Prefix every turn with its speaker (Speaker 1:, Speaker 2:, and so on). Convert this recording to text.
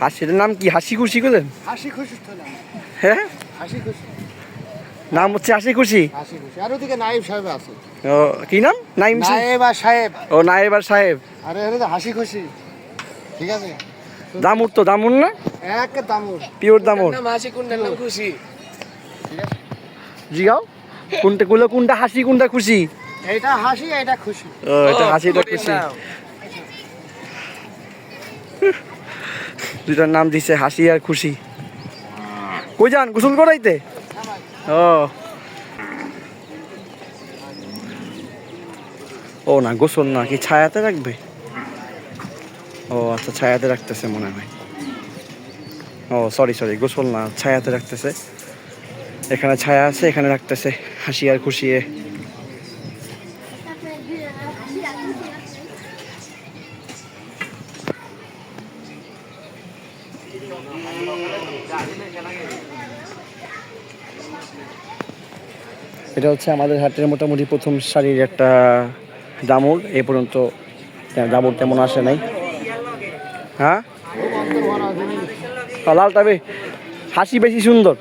Speaker 1: হাসির নাম কি? হাসি খুশি করলেন
Speaker 2: হাসি খুশি
Speaker 1: হ্যাঁ?
Speaker 2: হাসি খুশি।
Speaker 1: নাম হচ্ছে হাসি খুশি?
Speaker 2: হাসি খুশি। আর ওদিকে নাইব সাহেব আছে।
Speaker 1: ও কি নাম? নাইম সিং?
Speaker 2: নায়েব আর সাহেব।
Speaker 1: ও নায়েব আর সাহেব।
Speaker 2: আরে আরে হাসি খুশি। ঠিক আছে?
Speaker 1: দামুর তো দামুর না?
Speaker 2: এক দামুর
Speaker 1: পিওর দামুর
Speaker 3: নাম হাসি নাম খুশি?
Speaker 1: জিগাও। কোনটা গুলো কোনটা হাসি কোনটা খুশি?
Speaker 2: এটা হাসি এটা খুশি।
Speaker 1: ও এটা হাসি এটা খুশি। দুটার নাম দিছে হাসি আর খুশি। কই যান, গোসল করাইতে? ও। ও না, গোসল না, কি ছায়াতে রাখবে? ও আচ্ছা ছায়াতে রাখতেছে মনে হয়। ও সরি সরি গোসল না, ছায়াতে রাখতেছে। এখানে ছায়া আছে, এখানে রাখতেছে, হাসি আর খুশি এটা হচ্ছে আমাদের হাটের মোটামুটি প্রথম শাড়ির একটা দামুর এ পর্যন্ত দামুর তেমন আসে নাই। হ্যাঁ? লাল তবে হাসি বেশি সুন্দর।